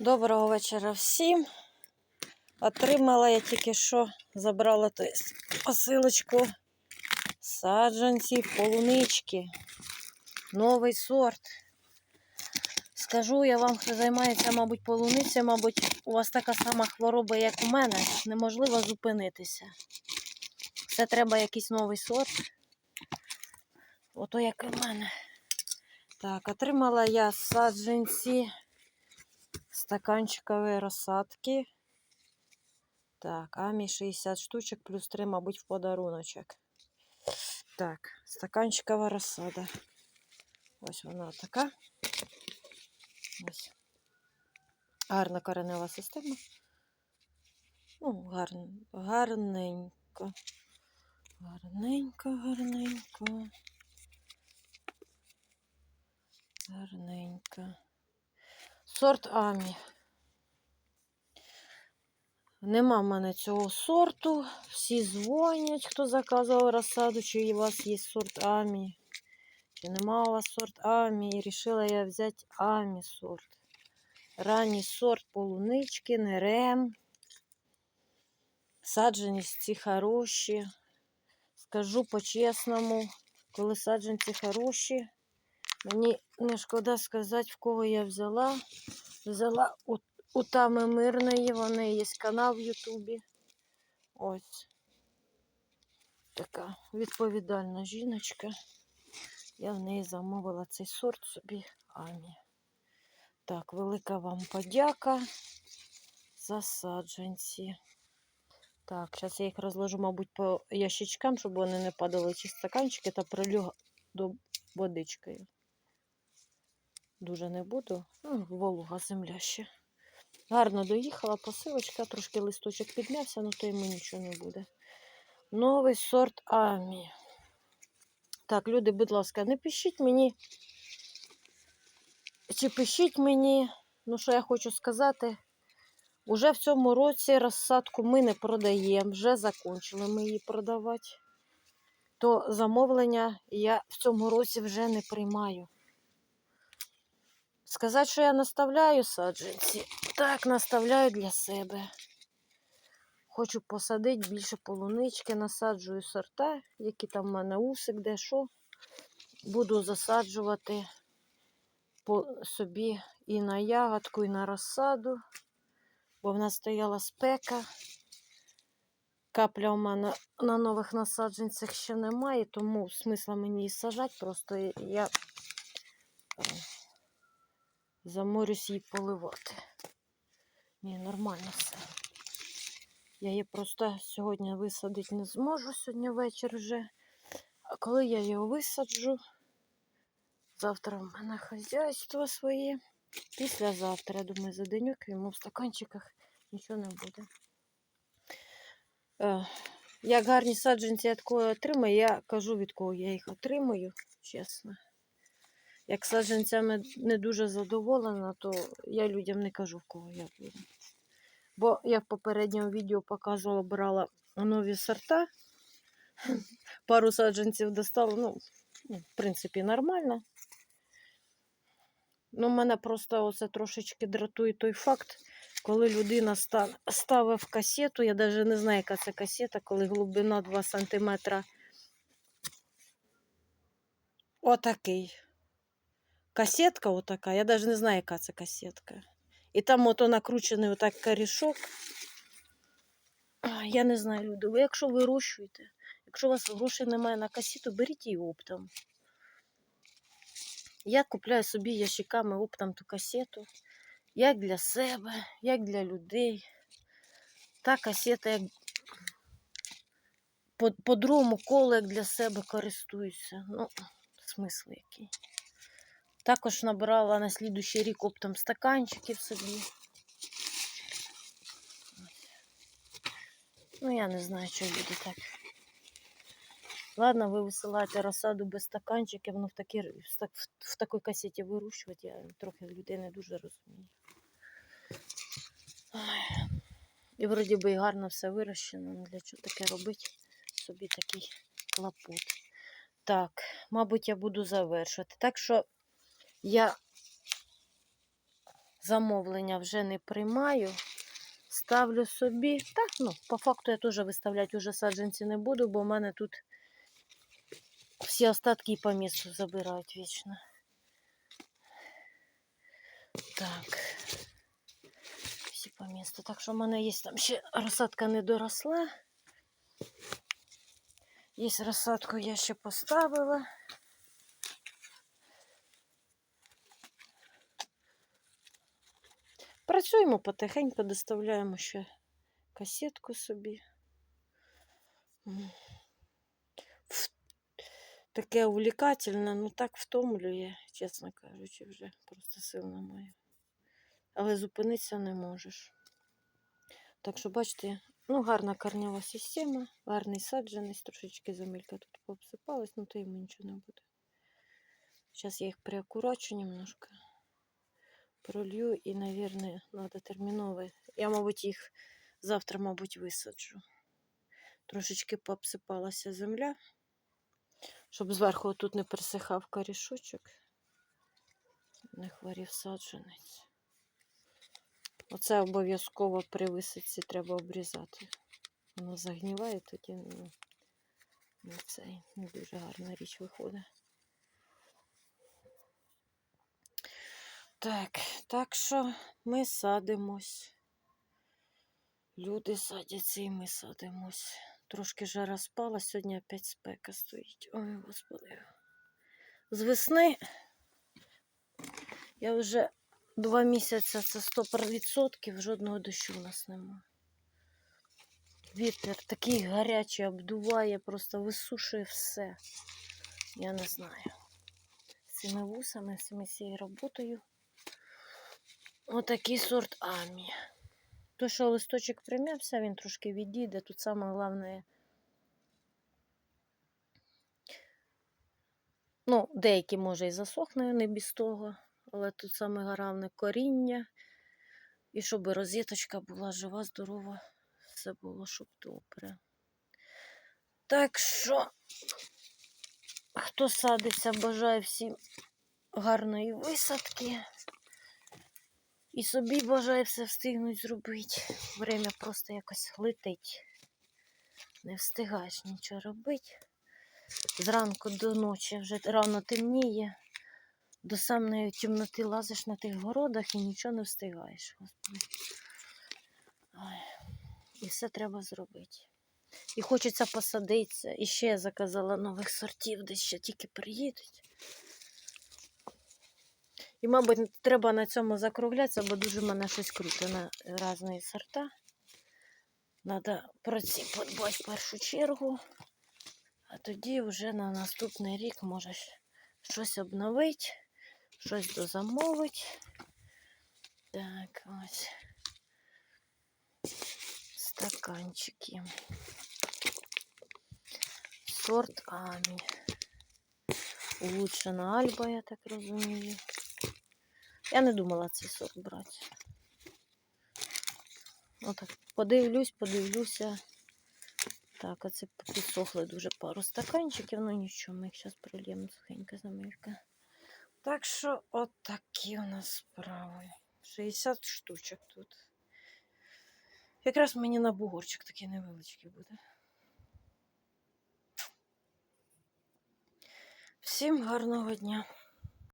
Доброго вечора всім. Отримала я тільки що, забрала то посилочку саджанців полунички. Новий сорт. Скажу я вам, хто займається, мабуть, полуницею, мабуть, у вас така сама хвороба, як у мене. Неможливо зупинитися. Все треба якийсь новий сорт. Ото як в мене. Так, отримала я саджанці стаканчикові розсадки. Так, амі 60 штучок, плюс 3, мабуть, в подаруночок. Так, стаканчикова розсада. Ось вона така. Ось. Гарна коренева система. Ну, гарн, гарненько. Гарненько, гарненько. Гарненько. Сорт Амі. Нема в мене цього сорту. Всі дзвонять, хто заказував розсаду, чи у вас є сорт Амі. Чи нема у вас сорт Амі. І вирішила я взяти Амі сорт. Ранній сорт полунички, нерем. Саджанці хороші. Скажу по-чесному, коли саджанці хороші, мені не шкода сказати, в кого я взяла. Взяла у, у Тами Мирної, в неї є канал в Ютубі. Ось. Така відповідальна жіночка. Я в неї замовила цей сорт собі Амі. Так, велика вам подяка за саджанці. Так, зараз я їх розложу, мабуть, по ящичкам, щоб вони не падали чи стаканчики та прилю до водичкою. Дуже не буду. Ну, волуга земля ще. Гарно доїхала посилочка, трошки листочок піднявся, ну то йому нічого не буде. Новий сорт Амі. Так, люди, будь ласка, не пишіть мені. Чи пишіть мені, ну що я хочу сказати. Уже в цьому році розсадку ми не продаємо, вже закончили ми її продавати. То замовлення я в цьому році вже не приймаю. Сказати, що я наставляю саджанці, так, наставляю для себе. Хочу посадити більше полунички, насаджую сорта, які там в мене усик, де що. Буду засаджувати по собі і на ягодку, і на розсаду, бо в нас стояла спека. Капля у мене на нових насадженцях ще немає, тому смисла мені її сажати. Просто я е, заморюсь її поливати. Ні, нормально все. Я її просто сьогодні висадити не зможу, сьогодні вечір вже. А коли я його висаджу, завтра в мене хазяйство своє. Післязавтра, я думаю, за деньок йому в стаканчиках нічого не буде. Е, Як гарні саджанці я такої отримаю, я кажу, від кого я їх отримую, чесно. Як саджанцями не дуже задоволена, то я людям не кажу, в кого я буду. Бо я в попередньому відео показувала, брала нові сорта. Пару саджанців достала, ну, ну, в принципі, нормально. Ну, мене просто оце трошечки дратує той факт, коли людина ста- ставить касету, я навіть не знаю, яка це касета, коли глибина 2 см. Отакий. Касетка отака, я навіть не знаю, яка це касетка. І там ото отак корішок. А, Я не знаю, люди. Ви якщо вирощуєте, якщо у вас грошей немає на касету, беріть її оптом. Я купляю собі ящиками оптом ту касету. Як для себе, як для людей. Та касета, як по, по другому колу, як для себе користуюся. Ну, смисл який. Також набрала на слідущий рік оптом стаканчиків собі. Ну, я не знаю, що буде так. Ладно, ви висилаєте розсаду без стаканчиків, ну в, такі, в, так- в такій касеті вирощувати, я трохи людей не дуже розумію. Ой. І вроді би і гарно все вирощено, ну для чого таке робити? Собі такий клопот. Так, мабуть, я буду завершувати. Так що я замовлення вже не приймаю. Ставлю собі. Так, ну, по факту я теж виставляти уже саджанці не буду, бо в мене тут всі остатки і по місту забирають вічно. Так. Всі по місту. Так що в мене є там ще розсадка не доросла. Є розсадку я ще поставила. Працюємо потихеньку, доставляємо ще касетку собі. Таке увлікательне, ну так втомлює, чесно кажучи, вже просто сил немає. Але зупинитися не можеш. Так що, бачите, ну гарна корнева система, гарний саджаність, трошечки земелька тут пообсипалась, ну то йому нічого не буде. Зараз я їх приакурочу немножко пролью і, наверное, надо терміново. Я, мабуть, їх завтра, мабуть, висаджу. Трошечки пообсипалася земля, щоб зверху тут не пересихав корішочок, не хворів саджанець. Оце обов'язково при висадці треба обрізати. Воно загніває, тоді ну, цей не дуже гарна річ виходить. Так, так що ми садимось. Люди садяться і ми садимось. Трошки жара спала, сьогодні опять спека стоїть. Ой, господи. З весни я вже два місяці, це 100%, жодного дощу у нас нема. Вітер такий гарячий обдуває, просто висушує все. Я не знаю. З цими вусами, з цією роботою. Отакий сорт Амі. То, що листочок прим'явся, він трошки відійде. Тут саме головне. Ну, деякі, може, і засохне не без того, але тут саме головне коріння. І щоб розеточка була жива, здорова, все було, щоб добре. Так що, хто садиться, бажаю всім гарної висадки. І собі бажаю все встигнуть зробити. Время просто якось летить. Не встигаєш нічого робити. Зранку до ночі вже рано темніє. До самої темноти лазиш на тих городах і нічого не встигаєш. Господи. Ой. І все треба зробити. І хочеться посадитися. І ще я заказала нових сортів, десь ще тільки приїдуть. І, мабуть, треба на цьому закруглятися, бо дуже мене щось круте на різні сорта. Треба про ці подбати в першу чергу. А тоді вже на наступний рік можеш щось обновити, щось дозамовити. Так, ось. Стаканчики. Сорт Амі. Улучшена Альба, я так розумію. Я не думала цей сорт брати. Отак, подивлюсь, подивлюся. Так, оце підсохли дуже пару стаканчиків, ну нічого, ми їх зараз прольємо сухенька замірка. Так що, от такі у нас справи. 60 штучок тут. Якраз мені на бугорчик такий невеличкий буде. Всім гарного дня!